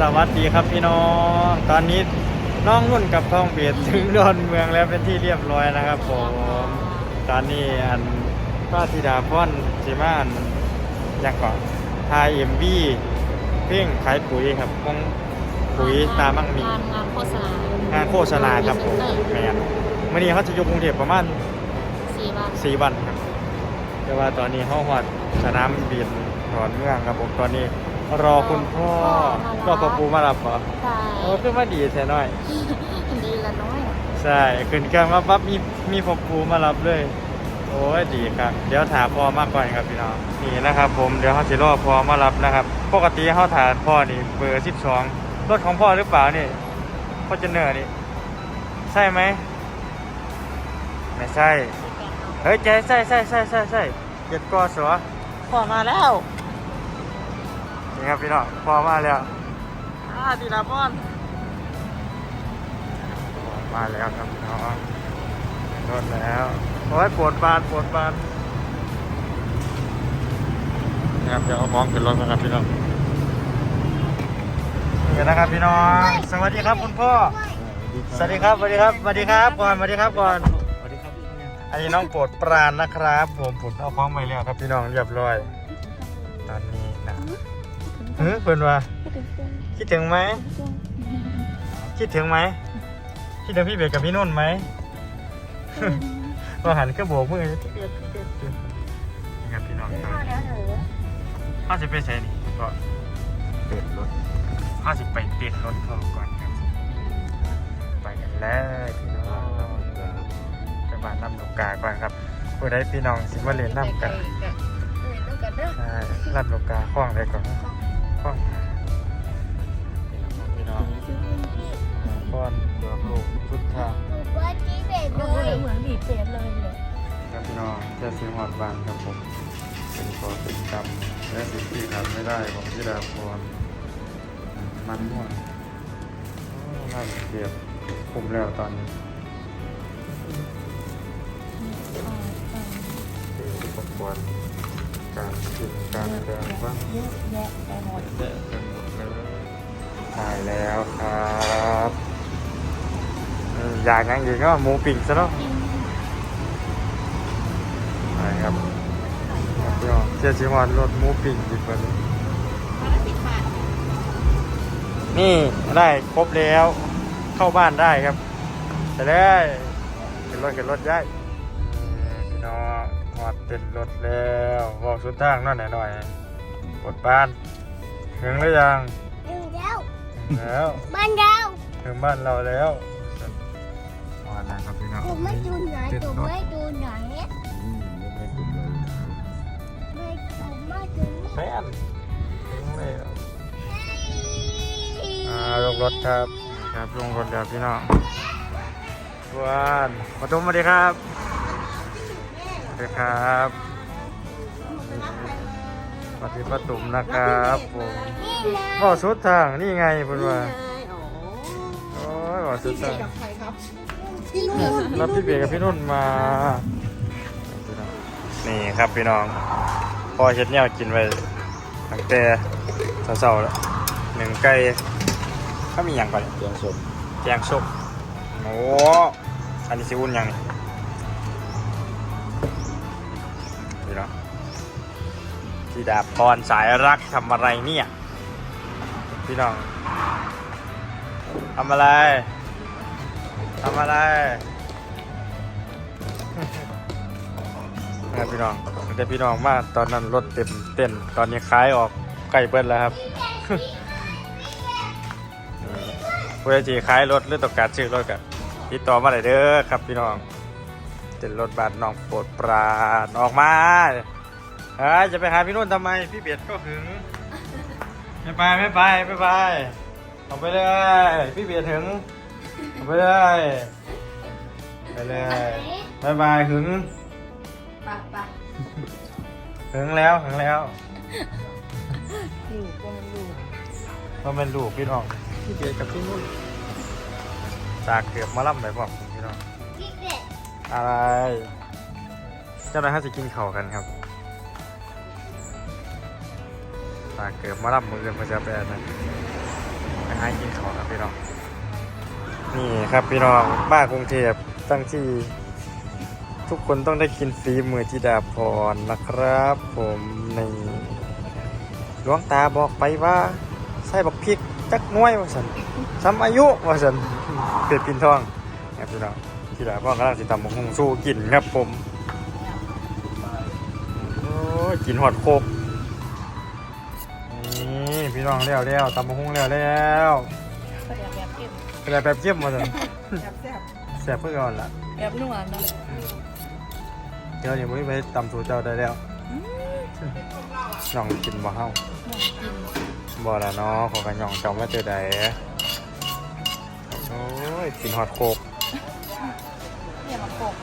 สวัสดีครับพี่น้อง ตอนนี้น้องนุ่นกับท้องเบียดถึงดอนเมืองแล้วเป็นที่เรียบร้อยนะครับผมตอนนี้อันป้าธิดาพ่อนสิมาอันยังก่อนทายเอ็มบีเพ่งขายปุ๋ยครับคงปุ๋ยตามั่งมีงานงานโฆษณางานโฆษณาครับผมแมนมื่อนี้เขาจะอยู่กรุงเทพประมาณสี่วันสี่วันครับแต่ว่าตอนนี้ห้องวัดสนามบินถอนเมืองครับผมตอนนี้ รอคุณพ่อก็พ่อปูมารับเหรอใช่โอ้ขึ้นมาดีแท้หน่อย ดีละน้อยใช่ขึ้นเครื่องมาปั๊บมีมีพ่อปูมารับเลย โอ้ยดีครับ เดี๋ยวถามพ่อมากก่อนครับพี่น้องนี่นะครับผมเดี๋ยวเขาจะรอพ่อมารับนะครับ ปกติเขาถามพ่อนี่เบอร์สิบสองรถของพ่อหรือเปล่านี่พ่อเจเนอร์นี่ใช่ไหมไม่ใช่เฮ้ยใช่ใช่ใช่ใช่ใช่ใช่เจ็ดกอสวพ่อมาแล้ว นี่ครับพี่น้องพ่อมาแล้วอ่าดีนะพ่อนมาแล้วครับพี่น้องรถแล้วโอ้ยปวดบานปวดบานนะครับเดี๋ยวเอาของขึ้นรถนะครับพี่น้องนี่นะครับพี่น้องสวัสดีครับคุณพ่อสวัสดีครับสวัสดีครับสวัสดีครับก่อนสวัสดีครับก่อนสวัสดีครับอันนี้น้องโปรดปรานนะครับ ผมผมเอาคล้องไปแล้วครับพี่น้องเรียบร้อย ตอนนี้นะ เฮ้ยเพื่อนว่า คิดถึงไหม คิดถึงไหม คิดถึงพี่เบกกับพี่นุ่นไหมก็หันก็โบกมือนี่ครับพี่น้องครับข้าจะไปใช้นี่ก็เปิดรถข้าจะไปเปลี่ยนรถเขาก่อนครับ ไปกันแล้วพี่น้องไปบ้านน้ำลูกกาก่อนครับผู้ใดพี่น้องสิมาเรียนน้ำกันใช่รับลูกกาคล้องได้ก่อน นะคล้องพี่น้องก้อนเดือบลูกชุดทางเหมือนบีบเศษเลยเลยครับพี่น้องเจะซื้อหอดบานครับผมเป็นกอเป็นกรรมและสิ่งที่ขาดไม่ได้ของที่ดาพรมันม่วนโอ้น่าเกียบคุมแล้วตอนนี้คืออุปกรณ์ การกินการเดินบ้างเยอะแยะไปหมดเยอะไปหมดเลยตายแล้วครับอืมอยากงั้นอีกก็หมูปิ่งซะเนาะไปครับครับพี่น้องเชื่อชิมอนรถหมูปิ่งอีกวันนี้นี่ได้ครบแล้ว เข้าบ้านได้ครับไปเลยขึ้นรถขึ้นรถได้นี่พี่น้อง หอดเต็นรถแล้วบอกสุดทางนั่นหน่อยหน่อยกดบ้าน ถึงหรือยังถึงแล้ว บ้านเราถึงบ้านเราแล้วมาแล้วครับพี่น้องผมไม่ดูไหนติดผมรถไม่ดูไหนอืมรถไม่ติดเลยไม่ผมไม่ดูแฟนถึงแล้วอ่าลงรถครับนี่ครับลงรถครับพี่น้องวานมาตุ้มสวัสดีครับสวัส ดีครับนี่ปฏิปตุมนะครับผมนี่นะบอกสุดทางนี่ไงเพื่อนว่าโอ้ยบอกสุดทางที่นู่นรับพี่เบียร์กับพี่นุ่นมา นี่ครับพี่น้องพอเฮ็ดแนวกินไว้ตั้งแต่เช้าๆแล้วหนึ่งไก่ก็มีอย่างก่อนแกงสดแกงส้มโอ้อันนี้สิอุ่นยังนี่ พี่ดาบพรสายรักทำอะไรเนี่ย พี่น้องทำอะไรทำอะไรนะพี่น้องแต่พี่น้องมาตอนนั้นรถเต็มเต้นตอนนี้ขายออกไก่เบิ้ลแล้วครับผู้ใดที่ขายรถหรือต้องการซื้อรถกันติดต่อมาได้เด้อครับพี่น้องเต้นรถบัสน้องโปรดปราออกมา เฮ้ยจะไปหาพี่นุ่นทำไม พี่เบียดก็หึง ไม่ไปไม่ไปไม่ไปออกไปเลย พี่เบียดถึงออกไปเลยไปเลยบายบายหึงปะปะถึงแล้วถึงแล้วอยู่ก็มันอยู่เพราะเป็นลูกพี่น้องพี่เบียร์กับพี่นุ่นจากเกือบมาล่ำไปพร้อมพี่น้องที่เด็ดอะไรเจ้านายห้าจะกินเข่าวกันครับ จาเกือบมาล่ำมือกันมาจะแปลนะไปหากินข้าครับพี่น้อง นี่ครับพี่น้องบ้านกรุงเทพตั้งที่ ทุกคนต้องได้กินฝีมือจิดาพรนะครับ ผมในหลวงตาบอกไปว่าใส่บักพริกจักน้วยว่าสันซ้ำอายุว่าสันเป็ดปินทองครับพี่น้องจิดาพรกำลังสิตำบักหุ่งสู้กินครับผมโอ้กินหอดโคก พี่น้องแล้วแล้วตำบักหุ่งแล้วแล้วก็อยากแบบเก็บเป็นอะไรแบบเยี่ยมมาสันแบบแซ่บแซ่บเพื่อก่อนละแบบนวลเนาะเดี๋ยวยังไม่ไปตำสูตรเจ้าได้แล้วน้องกินบ่เฮาหมูกินบ่ละเนาะขอกันย่องจำว่าเจอใดโอ้ยกินฮอตโคกเนี่ยมาโปก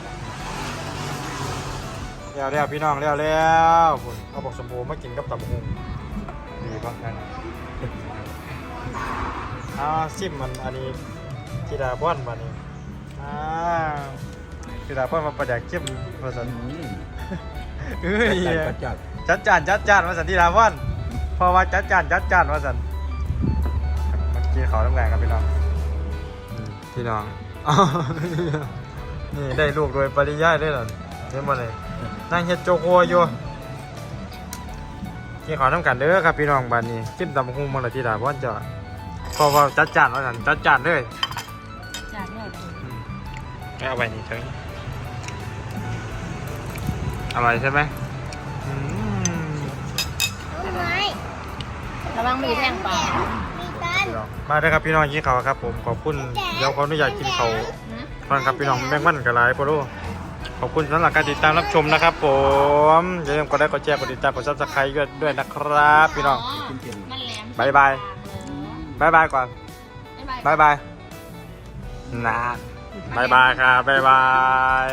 แล้วแล้วพี่น้องแล้วแล้วคุณเอาบอกสมบูมากินกับตำบักหุงดีป่ะนั่น เอาซิมมันอันนี้กีดาบ้อนมานี่อ้าวกีดาบ้อนมาประดักจิ้มมาสันอืมเอ้ยจัดจัดจัดจานจัดจานมาสันที่ดาบ้อนเพราะว่าจัดจานจัดจานมาสันมากินเขาวน้ำแรงครับพี่น้องอืมพี่น้องอ้าวนี่ได้ลูกโดยปริยายได้เหรอเห็นบ่เลยนั่งเฮ็ดโจโกอยู่กินข้าวน้ำกันเด้อครับพี่น้องบ้านนี้จิ้มตำบักหุ่งมาละทีดาพ่อนเจ้าเพราะว่าจัดจานว่าซั่นจัดจานเลยจานเนี่ยอืมเอาไว้นี่เถิงอร่อยใช่ไหมอืมต้นไม้ระวังมือแท่งปลามีตันพี่น้องมาเด้อครับพี่น้องกินข้าวครับ ผมขอบคุณเดี๋ยวขออนุญาตกินข้าวก่อนครับพี่น้องแม่งมันกับหลายพอรู้ขอบคุณสำหรับการติดตามรับชมนะครับ ผมอย่าลืมกดไลค์กดแชร์กดติดตามกดซับสไครต์ด้วยนะครับ พี่น้องกินเก่งมันแหลมบายบาย บายบายก่อนบ๊ายบายบายบายนะบายบายครับบายบาย